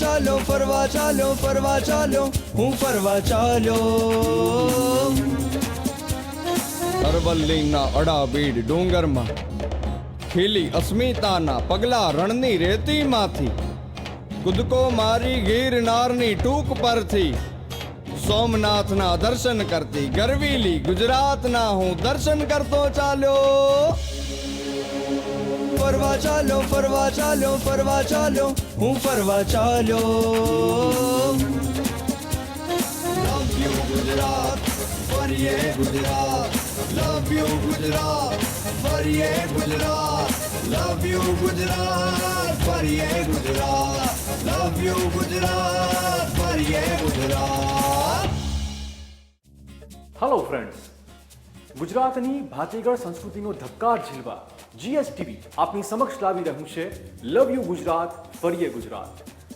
ચાલો ફરવા ચાલો ફરવા ચાલો હું ફરવા ચાલ્યો. અરવલ્લીના અડાબીડ ડુંગરમાં ખીલી અસ્મિતાના પગલા રણની રેતીમાંથી કૂદકો મારી ગિરનારની ટૂંક પરથી. સોમનાથના દર્શન કરતી ગરવીલી ગુજરાતના હું દર્શન કરતો ચાલ્યો. ફરવા ચાલો ફરવા ચાલો ફરવા ચાલો હું ફરવા ચાલ્યો. લવ યુ ગુજરાત, ફરીએ ગુજરાત. Love you Gujarat. ફરીએ ગુજરાત લવ યુ ગુજરાત ફરીએ ગુજરાત લવ યુ ગુજરાત ફરીએ ગુજરાત હેલો ફ્રેન્ડ્સ ગુજરાતની ભાતીગળ સંસ્કૃતિનો ધબકાર ઝીલવા જીએસટીવી આપની સમક્ષ લાવી રહ્યું છે લવ યુ ગુજરાત, ફરીએ ગુજરાત.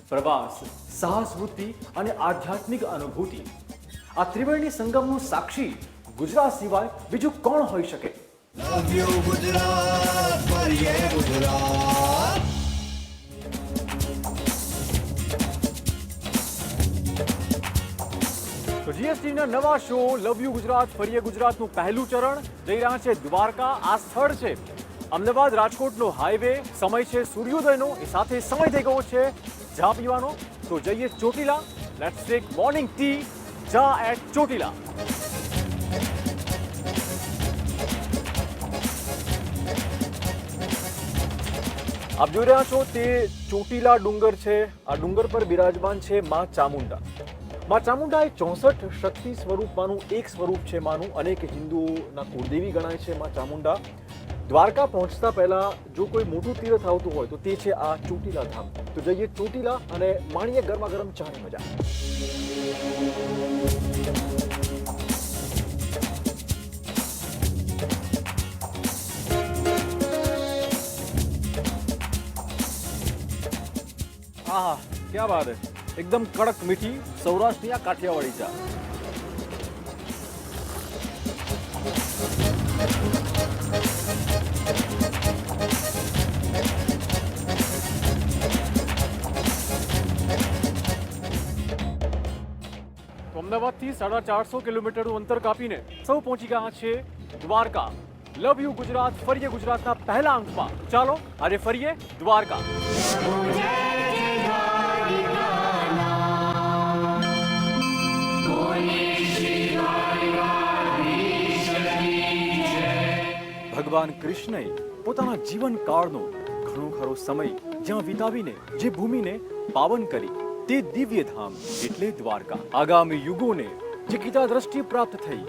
પ્રવાસ સાહસ વૃત્તિ અને આધ્યાત્મિક અનુભૂતિ. આ ત્રિવેણી સંગમનું સાક્ષી ગુજરાત સિવાય બીજું કોણ હોઈ શકે? તો જીએસટીના નવા શો લવ યુ ગુજરાત ફરીએ ગુજરાતનું પહેલું ચરણ. જઈ રહ્યા છે દ્વારકા. આ સ્થળ છે અમદાવાદ રાજકોટનો હાઈવે સમય છે સૂર્યોદયનો. એ સાથે સમય થઈ ગયો છે ચા પીવાનો. તો જઈએ Chotila. Let's take morning tea chai at Chotila. આપ જોઈ રહ્યા છો તે ચોટીલા ડુંગર છે. આ ડુંગર પર બિરાજમાન છે માં ચામુંડા. માં ચામુંડા એ ચોસઠ શક્તિ સ્વરૂપમાંનું એક સ્વરૂપ છે માનું. અનેક હિન્દુઓના કુળદેવી ગણાય છે માં ચામુંડા. દ્વારકા પહોંચતા પહેલા જો કોઈ મોટું તીર્થ આવતું હોય તો તે છે આ ચોટીલા ધામ. તો જઈએ ચોટીલા અને માણીએ ગરમા ગરમ ચાની મજા. આહા. ક્યાં બાત હે? એકદમ કડક મીઠી સૌરાષ્ટ્રની આ કાઠિયાવાડી ચા. અમદાવાદથી સાડા ચારસો કિલોમીટરનું અંતર કાપીને સૌ પહોંચી ગયા છે દ્વારકા. લવ યુ ગુજરાત, ફરીએ ગુજરાતના પહેલા અંકમાં. ચાલો, આજે ફરીએ દ્વારકા. ભગવાન કૃષ્ણએ પોતાના જીવનકાળનો ઘણો ખરો સમય જ્યાં વિતાવીને, જે ભૂમિને પાવન કરી, તે દિવ્ય ધામ એટલે દ્વારકા. આગામી યુગોને જે ગીતા દ્રષ્ટિ પ્રાપ્ત થઈ,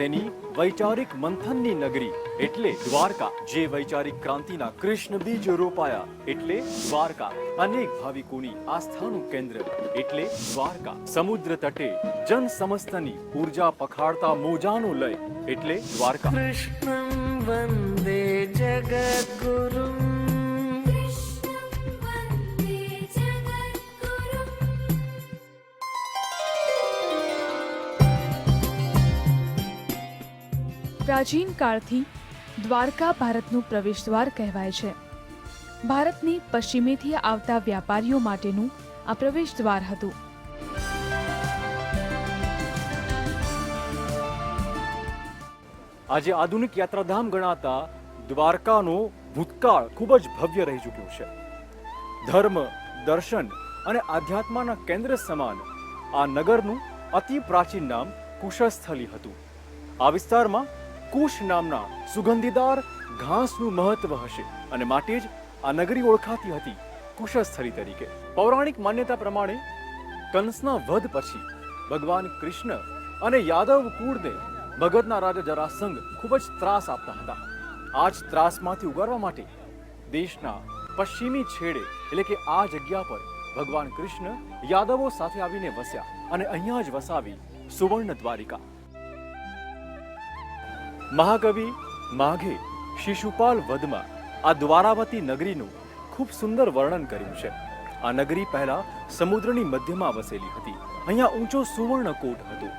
તેની વૈચારિક મંથનની નગરી એટલે દ્વારકા. જે વૈચારિક ક્રાંતિના કૃષ્ણ બીજ રોપાયા એટલે દ્વારકા. અનેક ભાવિકોની આસ્થાનું કેન્દ્ર એટલે દ્વારકા. સમુદ્ર તટે જન સમસ્તની ઊર્જા પખાડતા મોજાનો લય એટલે દ્વારકા. કૃષ્ણ वन्दे जगद्गुरुम् वन्दे जगद्गुरुम् પ્રાચીન કાળથી દ્વારકા ભારતનું પ્રવેશદ્વાર કહેવાય છે ભારતની પશ્ચિમેથી આવતા વ્યાપારીઓ માટેનું આ પ્રવેશદ્વાર હતું આજે આધુનિક યાત્રાધામ ગણાતા દ્વારકાનો ભૂતકાળ ખૂબ જ ભવ્ય રહી ચૂક્યું છે. ધર્મ, દર્શન અને આધ્યાત્માના કેન્દ્ર સમાન આ નગરનું અતિ પ્રાચીન નામ કુશસ્થલી હતું. આ વિસ્તારમાં કુશ નામના સુગંધીદાર ઘાસનું મહત્વ હશે અને માટે જ આ નગરી ઓળખાતી હતી કુશસ્થલી તરીકે. પૌરાણિક માન્યતા પ્રમાણે કંસના વધ પછી ભગવાન કૃષ્ણ અને યાદવ કુળને મગધના રાજા જરાસંઘ ખૂબ જ ત્રાસ આપતા હતા. આ જ ત્રાસમાંથી ઉગારવા માટે દેશના પશ્ચિમી છેડે, એટલે કે આ જગ્યા પર ભગવાન કૃષ્ણ યાદવો સાથે આવીને વસ્યા અને અહીંયા જ વસાવી સુવર્ણ દ્વારિકા. મહાકવિ માઘે શિશુપાલ વધમાં આ દ્વારાવતી નગરીનું ખૂબ સુંદર વર્ણન કર્યું છે. આ નગરી પહેલા સમુદ્રની મધ્યમાં વસેલી હતી. અહીંયા ઊંચો સુવર્ણકોટ હતો.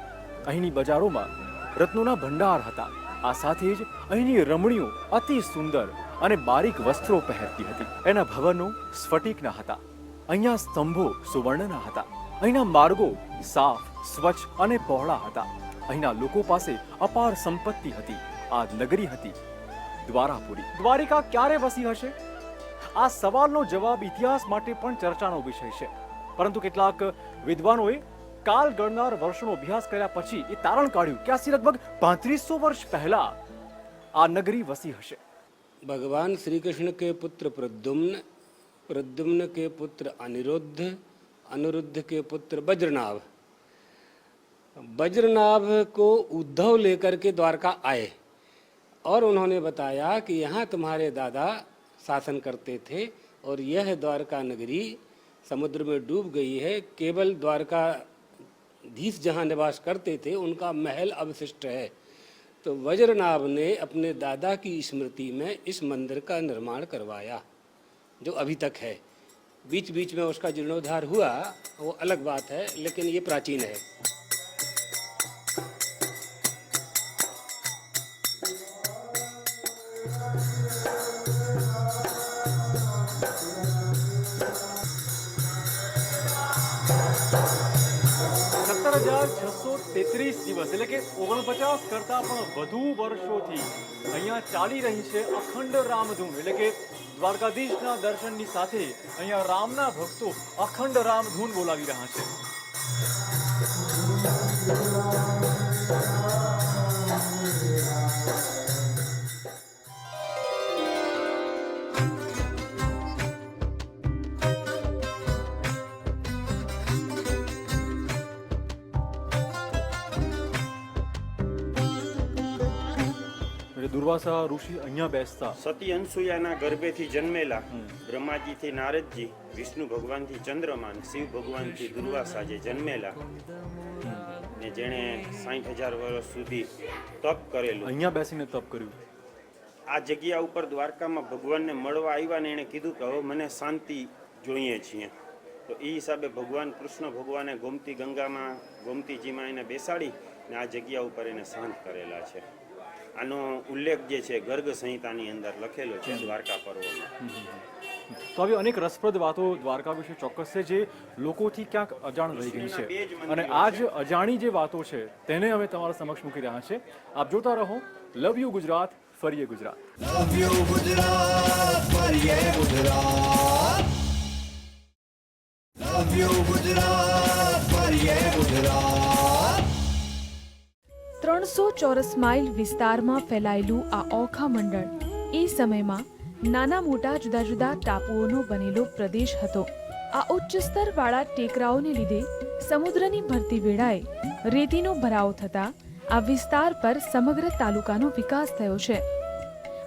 અહીંની બજારોમાં રત્નોના ભંડાર હતા. આ સાથે જ અહીંની રમણીઓ અતિ સુંદર અને બારીક વસ્ત્રો પહેરતી હતી. એના ભવનો સ્ફટિકના હતા. અહીંયા સ્તંભો સુવર્ણના હતા. અહીંના માર્ગો સાફ, સ્વચ્છ અને પહોળા હતા. અહીંના લોકો પાસે અપાર સંપત્તિ હતી. આ નગરી હતી દ્વારાપુરી. દ્વારિકા ક્યારે વસી હશે? આ સવાલનો જવાબ ઇતિહાસ માટે પણ ચર્ચાનો વિષય છે. પરંતુ કેટલાક વિદ્વાનોએ કાલ ગણનાર વર્ષનો અભ્યાસ કર્યા પછી એ તારણ કાઢ્યું કે આથી લગભગ પાંત્રીસો વર્ષ પહેલા આ નગરી વસી હશે भगवान श्री कृष्ण के पुत्र प्रद्युम्न प्रद्युम्न के पुत्र अनिरुद्ध अनिरुद्ध के पुत्र वज्रनाभ वज्रनाभ को उद्धव लेकर के द्वारका आए और उन्होंने बताया कि यहाँ तुम्हारे दादा शासन करते थे और यह द्वारका नगरी समुद्र में डूब गई है केवल द्वारका धीस जहाँ निवास करते थे, उनका महल अवशिष्ट है। तो वज्रनाभ ने अपने दादा की स्मृति में इस मंदिर का निर्माण करवाया, जो अभी तक है। बीच बीच में उसका जीर्णोद्धार हुआ, वो अलग बात है, लेकिन ये प्राचीन है। તેત્રીસ દિવસ, એટલે કે ઓગણપચાસ કરતા પણ વધુ વર્ષોથી અહીંયા ચાલી રહી છે અખંડ રામધૂન, એટલે કે દ્વારકાધીશના દર્શનની સાથે અહીંયા રામના ભક્તો અખંડ રામધૂન બોલાવી રહ્યા છે. દુર્વાસા ઋષિ અહીંયા બેસતા. સતી અનસુયાના ગર્ભેથી જન્મેલા બ્રહ્માજીથી નારદજી વિષ્ણુ ભગવાનથી ચંદ્રમાન શિવ ભગવાનથી દુર્વાસા જે જન્મેલા ને જેણે સાઠ હજાર વર્ષ સુધી તપ કરેલું. અહીંયા બેસીને તપ કર્યું. આ જગ્યા ઉપર દ્વારકામાં ભગવાનને મળવા આવ્યા ને એણે કીધું કે હવે મને શાંતિ જોઈએ છીએ. તો એ હિસાબે ભગવાન કૃષ્ણ ભગવાને ગોમતી ગંગામાં ગોમતીજીમાં એને બેસાડી ને આ જગ્યા ઉપર એને શાંત કરેલા છે. આનો ઉલ્લેખ જે છે ગર્ગ સંહિતાની અંદર લખેલો છે દ્વારકા પર્વમાં. તો આવી અનેક રસપ્રદ વાતો દ્વારકા વિશે ચોક્કસ છે જે લોકોથી ક્યાંક અજાણ રહી ગઈ છે. અને આ જ અજાણી જે વાતો છે તેને અમે તમારા સમક્ષ મૂકી રહ્યા છે. આપ જોતા રહો લવ યુ ગુજરાત ફરીએ ગુજરાત. લવ યુ ગુજરાત ફરીએ ગુજરાત. ત્રણસો ચોરસ માઇલ વિસ્તારમાં ફેલાયેલું આ ઓખા મંડળ એ સમયમાં નાના મોટા જુદા જુદા ટાપુઓનો બનેલો પ્રદેશ હતો. આ ઉચ્ચ સ્તરવાળા ટેકરાઓને લીધે સમુદ્રની ભરતી વેળાએ રેતીનો ભરાવ થતા આ વિસ્તાર પર સમગ્ર તાલુકાનો વિકાસ થયો છે.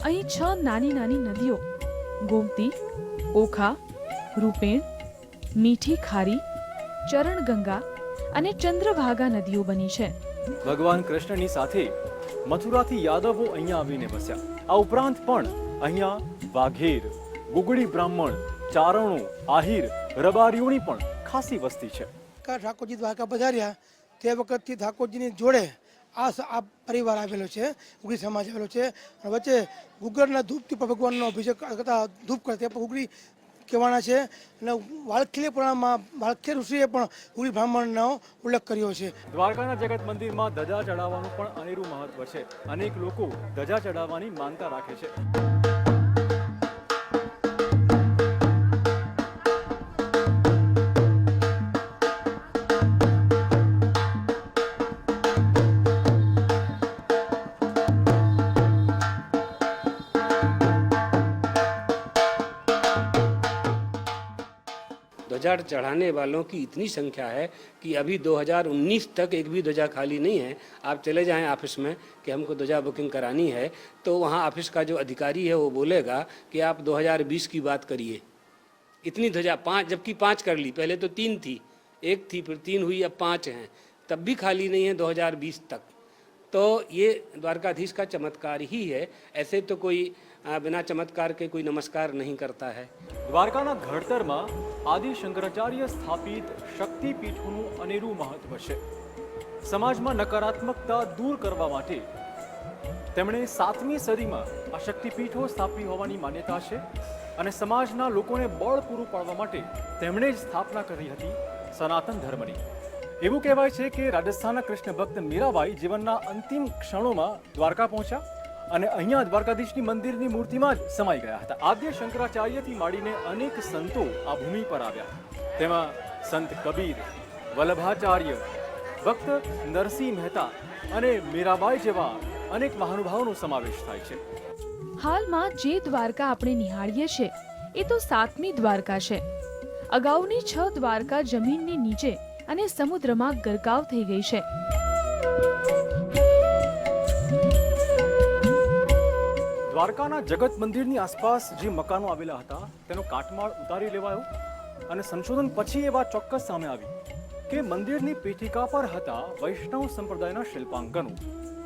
અહીં છ નાની નાની નદીઓ, ગોમતી, ઓખા, રૂપેણ, મીઠી ખારી, ચરણગંગા અને ચંદ્રભાગા નદીઓ બની છે. ભગવાન કૃષ્ણની સાથે મથુરાથી યાદવો અહીંયા આવીને વસ્યા. આ ઉપરાંત પણ અહીંયા વાઘેર ગુગળી બ્રાહ્મણ, ચારણો, આહિર, રબારીઓની પણ ખાસી વસ્તી છે. કા ઠાકોરજી દ્વારકા પધાર્યા, તે વખતથી ઠાકોરજીની જોડે આ આ પરિવાર આવેલો છે, ઉગડી સમાજ આવેલો છે. વચ્ચે ગુગળના ધૂપથી પણ ભગવાનનો અભિષેક કરતા ધૂપ કરે તે પણ ઉગડી કહેવાના છે અને વાળખીલી પુરાણમાં વાળખી ઋષિએ પણ ઉગડી બ્રાહ્મણનો ઉલ્લેખ કર્યો છે. દ્વારકાના જગત મંદિરમાં ધજા ચડાવવાનું પણ અનેરું મહત્વ છે. અનેક લોકો ધજા ચડાવવાની માનતા રાખે છે. ध्वजा चढ़ाने वालों की इतनी संख्या है कि अभी 2019 तक एक भी ध्वजा खाली नहीं है। आप चले जाएँ ऑफ़िस में कि हमको ध्वजा बुकिंग करानी है तो वहाँ ऑफ़िस का जो अधिकारी है वो बोलेगा कि आप 2020 की बात करिए। इतनी ध्वजा, पाँच, जबकि पाँच कर ली, पहले तो तीन थी, एक थी, फिर तीन हुई, अब पाँच हैं, तब भी खाली नहीं है 2020 तक। तो ये द्वारकाधीश का चमत्कार ही है, ऐसे तो कोई बिना चमत्कार के कोई नमस्कार नहीं करता है દ્વારકાના ઘડતરમાં આદિ શંકરાચાર્ય સ્થાપિત શક્તિપીઠોનું અનેરું મહત્વ છે સમાજમાં નકારાત્મકતા દૂર કરવા માટે તેમણે સાતમી સદીમાં આ શક્તિપીઠો સ્થાપી હોવાની માન્યતા છે અને સમાજના લોકોને બળ પૂરું પાડવા માટે તેમણે જ સ્થાપના કરી હતી સનાતન ધર્મની એવું કહેવાય છે કે રાજસ્થાનના કૃષ્ણ ભક્ત મીરાબાઈ જીવનના અંતિમ ક્ષણોમાં દ્વારકા પહોંચ્યા અને અહીંયા દ્વારકાધીશની મંદિરની મૂર્તિમાં જ સમાઈ ગયા હતા. આદ્ય શંકરાચાર્યથી માંડીને અનેક સંતો આ ભૂમિ પર આવ્યા તેમાં સંત કબીર, વલ્લભાચાર્ય, ભક્ત નરસિંહ મહેતા અને મીરાબાઈ જેવા અનેક મહાનુભાવોનો સમાવેશ થાય છે. હાલમાં જે દ્વારકા આપણે નિહાળીએ છીએ, એ તો સાતમી દ્વારકા છે. અગાઉની છ દ્વારકા જમીનની નીચે અને સમુદ્રમાં ગરકાવ થઈ ગઈ છે. દ્વારકાના જગત મંદિરની આસપાસ જે મકાનો આવેલા હતા, તેનો કાટમાળ ઉતારી લેવાયો અને સંશોધન પછી એ વાત ચોક્કસ સામે આવી કે મંદિરની પીઠિકા પર હતા વૈષ્ણવ સંપ્રદાયના શિલ્પાંકનો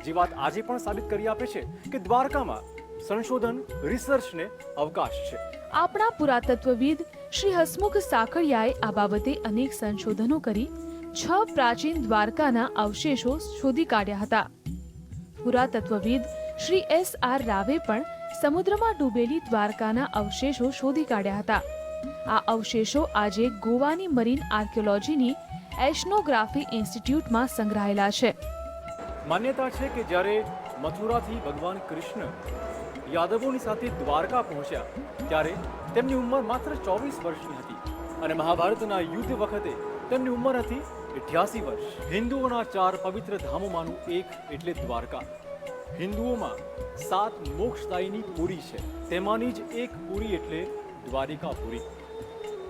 જે વાત આજે પણ સાબિત કરી આપે છે કે દ્વારકામાં સંશોધન, રિસર્ચને અવકાશ છે. આપણા પુરાતત્વવિદ શ્રી હસમુખ સાકળિયાએ આ બાબતે અનેક સંશોધનો કરી છ પ્રાચીન દ્વારકાના અવશેષો શોધી કાઢ્યા હતા. પુરાતત્વવિદ શ્રી એસ આર રાવે પણ સમુદ્રમાં ડૂબેલી દ્વારકાના અવશેષો શોધી કાઢ્યા હતા. આ અવશેષો આજે ગોવાની મરીન આર્કિયોલોજીની એશનોગ્રાફી ઇન્સ્ટિટ્યૂટમાં સંગ્રહાયેલા છે. માન્યતા છે કે જ્યારે મથુરાથી ભગવાન કૃષ્ણ યાદવોની સાથે દ્વારકા પહોંચ્યા, ત્યારે તેમની ઉંમર માત્ર ચોવીસ વર્ષની હતી અને મહાભારતના યુદ્ધ વખતે તેમની ઉંમર હતી અઠ્યાસી વર્ષ. હિન્દુઓના ચાર પવિત્ર ધામોમાંનું એક એટલે દ્વારકા. હિન્દુઓમાં સાત મોક્ષદાયીની પુરી છે. તેમાંની જ એક પુરી એટલે દ્વારિકાપુરી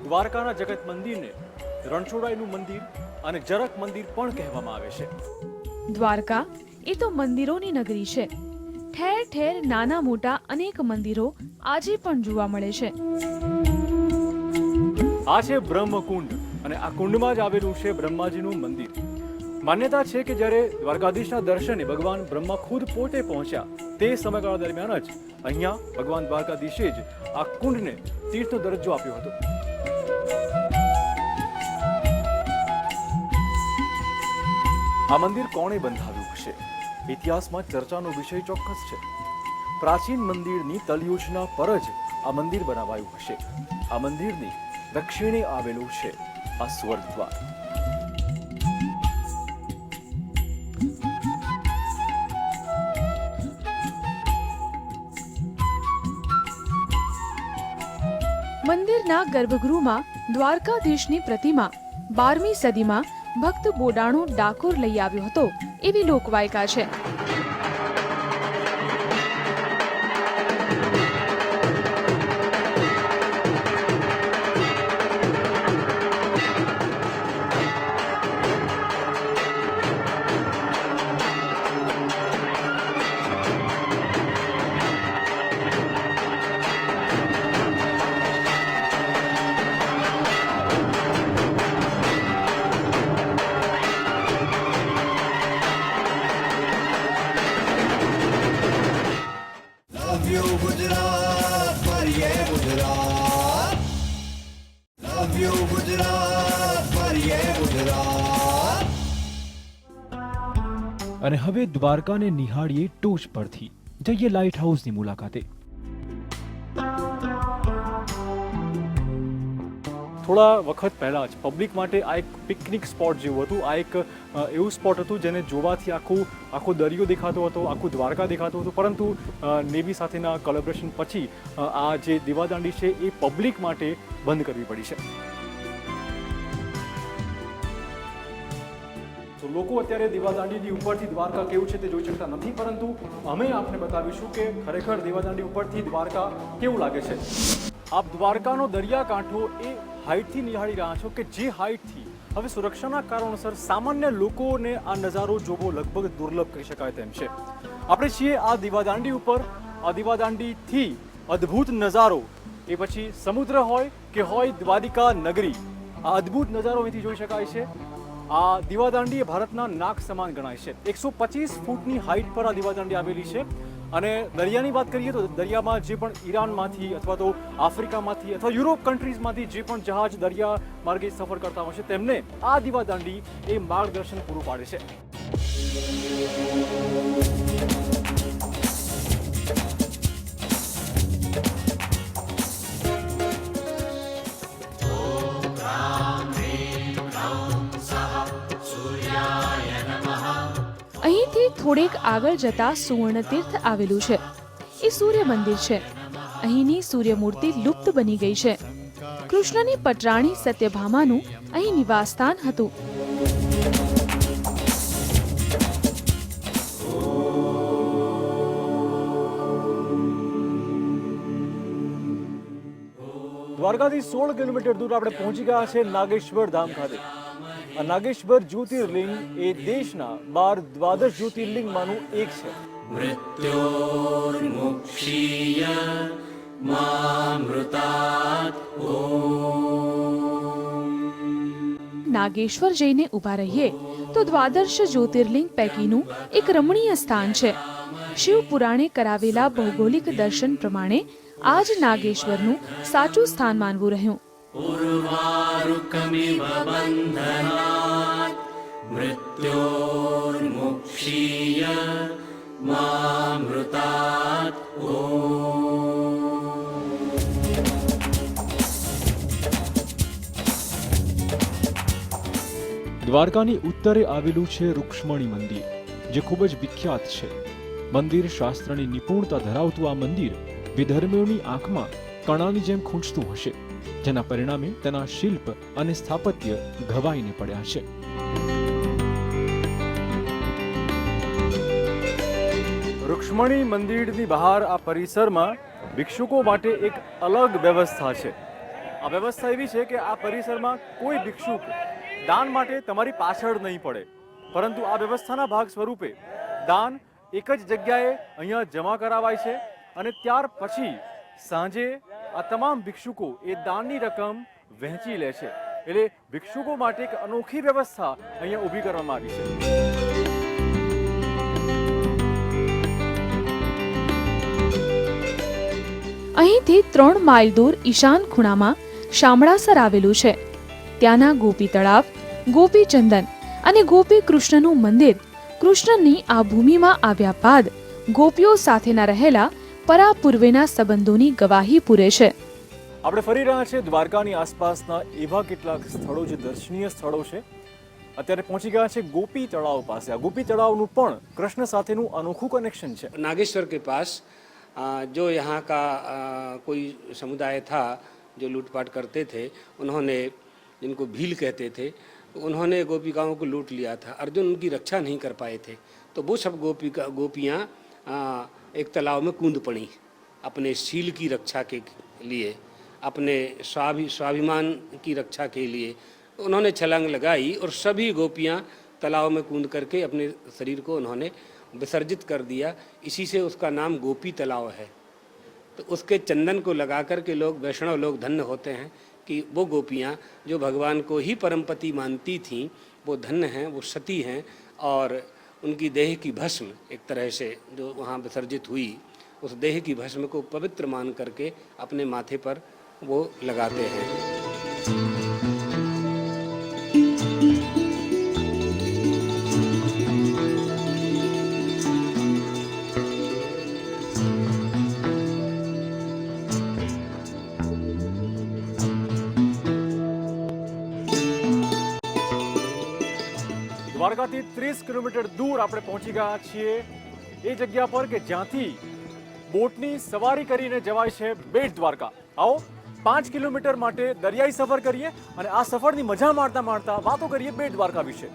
દ્વારકાના જગત મંદિરને રણછોડાઈનું મંદિર અને જરક મંદિર પણ કહેવામાં આવે છે. દ્વારકા એ તો મંદિરોની નગરી છે. ઠેર ઠેર નાના મોટા અનેક મંદિરો આજે પણ જોવા મળે છે. આ છે બ્રહ્મકુંડ અને આ કુંડમાં જ આવેલું છે બ્રહ્માજીનું મંદિર. માન્યતા છે કે જ્યારે દ્વારકાધીશના દર્શને ભગવાન બ્રહ્મા ખુદ પોતે પહોંચ્યા, તે સમયગાળા દરમિયાન જ અહીંયા ભગવાન દ્વારકાધીશે જ આ કુંડને તીર્થનો દરજ્જો આપ્યો હતો. આ મંદિર કોણે બંધાવ્યું હશે? ઇતિહાસમાં ચર્ચાનો વિષય ચોક્કસ છે. પ્રાચીન મંદિરની તલયોજના પર જ આ મંદિર બનાવાયું હશે. આ મંદિરની દક્ષિણે આવેલું છે આ સ્વર્ગદ્વાર. મંદિરના ગર્ભગૃહમાં દ્વારકાધીશની પ્રતિમા બારમી સદીમાં ભક્ત બોડાણો ડાકોર લઈ આવ્યો હતો એવી લોકવાયકા છે. અને હવે દ્વારકાને નિહાળીએ ટોચ પરથી. જઈએ લાઇટ હાઉસની મુલાકાતે. થોડા વખત પહેલાં જ પબ્લિક માટે આ એક પિકનિક સ્પોટ જેવું હતું. આ એક એવું સ્પોટ હતું જેને જોવાથી આખું, આખો દરિયો દેખાતો હતો, આખું દ્વારકા દેખાતું હતું. પરંતુ નેવી સાથેના કોલેબરેશન પછી આ જે દીવાદાંડી છે એ પબ્લિક માટે બંધ કરવી પડી છે. તો લોકો અત્યારે દીવાદાંડીની ઉપરથી દ્વારકા કેવું છે તે જોઈ શકતા નથી, પરંતુ અમે આપને બતાવીશું કે ખરેખર દીવાદાંડી ઉપરથી દ્વારકા કેવું લાગે છે. આપ દ્વારકાનો દરિયાકાંઠો એ હાઇટથી નિહાળી રહ્યા છો કે જે હાઇટથી હવે સુરક્ષાના કારણોસર સામાન્ય લોકોને આ નજારો જોવો લગભગ દુર્લભ કહી શકાય તેમ છે. આપણે છીએ આ દીવાદાંડી ઉપર. આ દીવાદાંડીથી અદ્ભુત નજારો. એ પછી સમુદ્ર હોય કે હોય દ્વારિકા નગરી. આ અદ્ભુત નજારો અહીંથી જોઈ શકાય છે. આ દીવાદાંડી એ ભારતના નાક સમાન ગણાય છે. એકસો પચીસ ફૂટની હાઇટ પર આ દીવાદાંડી આવેલી છે. અને દરિયાની વાત કરીએ તો દરિયામાં જે પણ ઈરાનમાંથી અથવા તો આફ્રિકામાંથી અથવા યુરોપ કન્ટ્રીઝમાંથી જે પણ જહાજ દરિયા માર્ગે સફર કરતા હોય છે, તેમને આ દીવાદાંડી એ માર્ગદર્શન પૂરું પાડે છે. અહીંથી થોડીક આગળ જતા સુવર્ણતીર્થ આવેલું છે. એ સૂર્ય મંદિર છે. અહીંની સૂર્યમૂર્તિ લુપ્ત બની ગઈ છે. કૃષ્ણની પટરાણી સત્યભામાનું અહીં નિવાસસ્થાન હતું. દ્વારકાથી સોળ કિલોમીટર દૂર આપણે પહોંચી ગયા છે નાગેશ્વર ધામ ખાતે. નાગેશ્વર જ્યોતિર્લિંગ એ દેશના બાર દ્વાદશ જ્યોતિર્લિંગમાંનું એક છે. નાગેશ્વર જઈને ઊભા રહીએ તો દ્વાદશ જ્યોતિર્લિંગ પૈકીનું એક રમણીય સ્થાન છે. શિવ પુરાણે કરાવેલા ભૌગોલિક દર્શન પ્રમાણે આજ નાગેશ્વરનું સાચું સ્થાન માનવું રહ્યું. उर्वारुकमिव बन्धनात् मृत्योर्मुक्षीय मामृतात् દ્વારકાની ઉત્તરે આવેલું છે રૂક્ષ્મણી મંદિર જે ખૂબ જ વિખ્યાત છે મંદિર શાસ્ત્રની નિપુણતા ધરાવતું આ મંદિર વિધર્મીઓની આંખમાં કણાની જેમ ખૂંચતું હશે જેના પરિણામે તેના શિલ્પ અને સ્થાપત્ય ઘવાઈને પડ્યા છે. રૂક્ષ્મણી મંદિરની બહાર આ પરિસરમાં ભિક્ષુકો માટે એક અલગ વ્યવસ્થા છે. આ વ્યવસ્થા એવી છે કે આ પરિસરમાં કોઈ ભિક્ષુક દાન માટે તમારી પાછળ નહીં પડે. પરંતુ આ વ્યવસ્થાના ભાગ સ્વરૂપે દાન એક જ જગ્યાએ અહીંયા જમા કરાવાય છે અને ત્યાર પછી સાંજે આ તમામ ભિક્ષુકો એ દાનની રકમ વહેંચી લે છે. એટલે ભિક્ષુકો માટે એક અનોખી વ્યવસ્થા અહીંયા ઊભી કરવામાં આવી છે. અહીંથી ત્રણ માઇલ દૂર ઈશાન ખૂણામાં શામળાસર આવેલું છે. ત્યાંના ગોપી તળાવ, ગોપી ચંદન અને ગોપી કૃષ્ણનું મંદિર કૃષ્ણની આ ભૂમિમાં આવ્યા બાદ ગોપીઓ સાથેના રહેલા પરા પૂર્વેના સંબંધોની ગવાહી પૂરે છે આપણે ફરી રહ્યા છીએ દ્વારકાની આસપાસના એવા કેટલાક સ્થળો જે દર્શનીય સ્થળો છે અત્યારે પહોંચી ગયા છે ગોપી તળાવ પાસે આ ગોપી તળાવનું પણ કૃષ્ણ સાથેનું અનોખું કનેક્શન છે नागेश्वर के पास अ, जो यहाँ का अ, कोई समुदाय था जो लूटपाट करते थे उन्होंने जिनको भील कहते थे उन्होंने गोपिकाओं को लूट लिया था अर्जुन उनकी रक्षा नहीं कर पाए थे तो वो सब गोपिका गोपियाँ अ, एक तालाब में कूद पड़ी। अपने शील की रक्षा के लिए, अपने स्वाभि, स्वाभिमान की रक्षा के लिए उन्होंने छलांग लगाई और सभी गोपियाँ तालाब में कूद करके अपने शरीर को उन्होंने विसर्जित कर दिया। इसी से उसका नाम गोपी तालाब है। तो उसके चंदन को लगा कर के लोग, वैष्णव लोग धन्य होते हैं कि वो गोपियाँ जो भगवान को ही परमपति मानती थीं, वो धन्य हैं, वो सती हैं और उनकी देह की भस्म एक तरह से जो वहाँ विसर्जित हुई उस देह की भस्म को पवित्र मान करके अपने माथे पर वो लगाते हैं કિલોમીટર દૂર આપણે પહોંચી ગયા છીએ. એ જગ્યા પર કે જ્યાંથી બોટની સવારી કરીને જવાય છે બેટ દ્વારકા. આવો, પાંચ કિલોમીટર માટે દરિયાઈ સફર કરીએ અને આ સફરની મજા માણતા માણતા વાતો કરીએ બેટ દ્વારકા વિશે.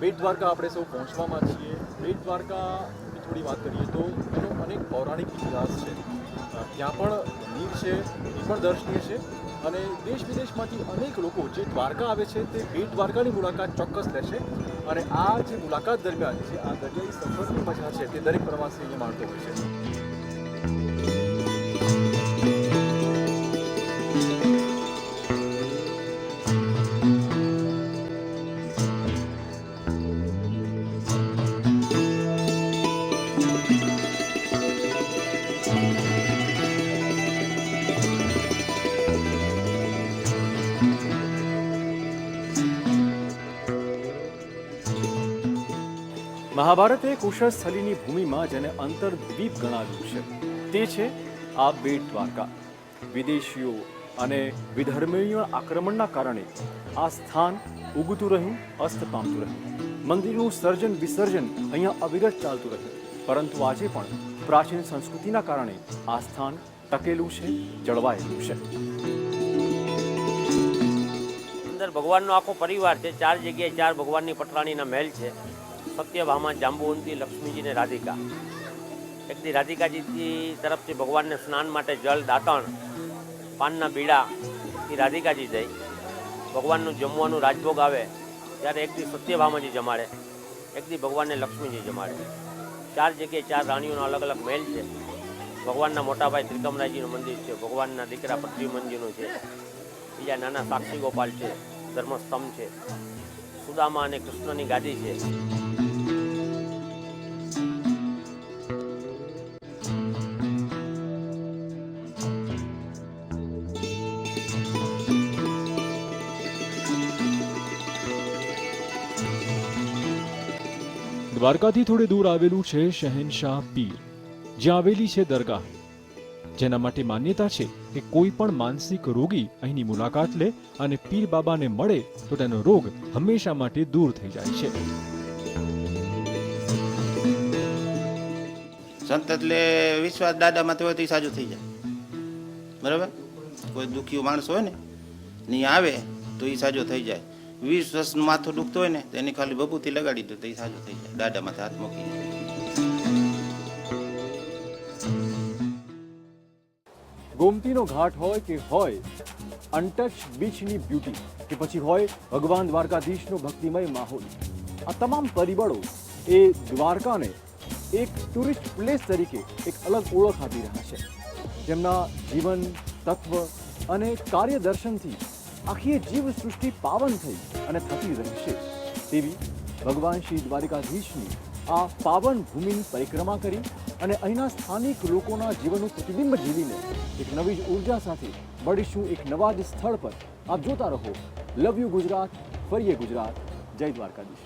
બેટ દ્વારકા આપણે સૌ પહોંચવામાં છીએ. બેટ દ્વારકાની થોડી વાત કરીએ તો એનો અનેક પૌરાણિક ઇતિહાસ છે. ત્યાં પણ મંદિર છે, એ પણ દર્શનીય છે અને દેશ વિદેશમાંથી અનેક લોકો જે દ્વારકા આવે છે તે બેટ દ્વારકાની મુલાકાત ચોક્કસ લેશે અને આ જે મુલાકાત દરમિયાન જે આ દરિયાઈ સફરની મજા છે તે દરેક પ્રવાસી અહીંયા માણતો હોય છે. મહાભારતે કુશળસ્થલીની ભૂમિમાં જેને અંતરદ્વીપ ગણાવ્યું છે, તે છે આ બેટ દ્વારકા. વિદેશીઓ અને વિધર્મીય આક્રમણના કારણે આ સ્થાન ઉગતું રહ્યું, અસ્ત પામતું રહ્યું. મંદિરનું સર્જન વિસર્જન અહીંયા અવિરત ચાલતું રહ્યું. પરંતુ આજે પણ પ્રાચીન સંસ્કૃતિના કારણે આ સ્થાન ટકેલું છે, જળવાયેલું છે. અંદર ભગવાનનો આખો પરિવાર છે, ચાર જગ્યાએ ચાર ભગવાનની પટરાણીના મહેલ છે. સત્યભામા જાંબુવંતી, લક્ષ્મીજી ને રાધિકા. એક દી રાધિકાજીથી તરફથી ભગવાનને સ્નાન માટે જળ, દાતણ, પાનના બીડા એ રાધિકાજી જઈ ભગવાનનું જમવાનું રાજભોગ આવે, ત્યારે એક દી સત્યભામાજી જમાડે એક દી ભગવાનને લક્ષ્મીજી જમાડે. ચાર જગ્યાએ ચાર રાણીઓનો અલગ અલગ મહેલ છે. ભગવાનના મોટાભાઈ ત્રિકમરાયજીનું મંદિર છે, ભગવાનના દીકરા પૃથ્વીમંજીનું છે, બીજા નાના સાક્ષી ગોપાલ છે, ધર્મસ્તંભ છે, સુદામા અને કૃષ્ણની ગાદી છે. દ્વારકાથી થોડે દૂર આવેલું છે શહેનશાહ પીર. જ્યાં આવેલી છે દરગાહ. જેના માટે માન્યતા છે કે કોઈ પણ માનસિક રોગી અહીંની મુલાકાત લે અને પીર બાબાને મળે તો તેનો રોગ હંમેશા માટે દૂર થઈ જાય છે. સંત એટલે વિશ્વાસ દાદામાં તો ઈ થઈ જાય. બરાબર? કોઈ દુખ્યું માણસ હોય ને નહીં આવે તો એ સાજો થઈ જાય. વીસ વર્ષનું માથું દુખતું હોય ને, તો એની ખાલી બબૂથી લગાડી દો, તો એ સાજો થઈ જાય. દાદામાંથી હાથ મૂકી ગોમતીનો ઘાટ હોય કે હોય અનટચ બીચની બ્યુટી કે પછી હોય ભગવાન દ્વારકાધીશનો ભક્તિમય માહોલ. આ તમામ પરિબળો એ દ્વારકાને એક ટુરિસ્ટ પ્લેસ તરીકે એક અલગ ઓળખ આપી રહ્યા છે. જેમના જીવન, તત્વ અને કાર્ય દર્શનથી આખી જીવ સૃષ્ટિ પાવન થઈ અને થતી રહેશે તેવી ભગવાન શ્રી દ્વારિકાધીશની આ પાવન ભૂમિની પરિક્રમા કરી અને અહીંના સ્થાનિક લોકોના જીવનનું પ્રતિબિંબ જીવીને એક નવી જ ઊર્જા સાથે મળીશું એક નવા જ સ્થળ પર. આપ જોતા રહો. લવ યુ ગુજરાત, ફરીએ ગુજરાત. જય દ્વારકાધીશ.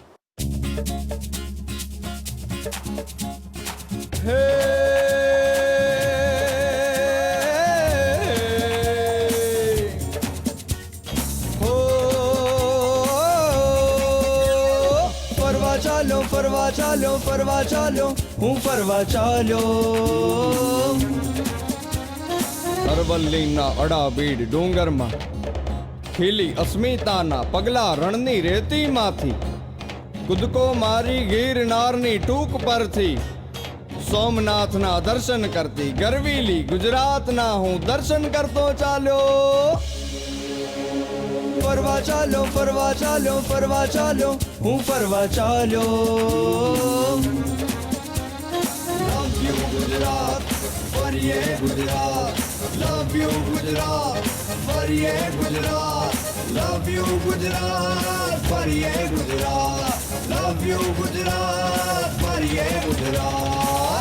હે ફરવા ચાલ્યો ફરવા ચાલ્યો, હું ફરવા ચાલ્યો. અરવલ્લીના અડાબીડ ડુંગરમાં ખીલી અસ્મિતાના પગલા રણની રેતીમાંથી. કૂદકો મારી ગીરનારની ટૂંક પરથી. સોમનાથના દર્શન કરતી ગરવીલી ગુજરાતના હું દર્શન કરતો ચાલ્યો. ફરવા ચાલો ફરવા ચાલો ફરવા ચાલો હું ફરવા ચાલો લવ યુ ગુજરાત ફરીએ ગુજરાત. લવ યુ ગુજરાત ફરીએ ગુજરાત. લવ યુ ગુજરાત ફરીએ ગુજરાત. લવ યુ ગુજરાત ફરીએ ગુજરાત.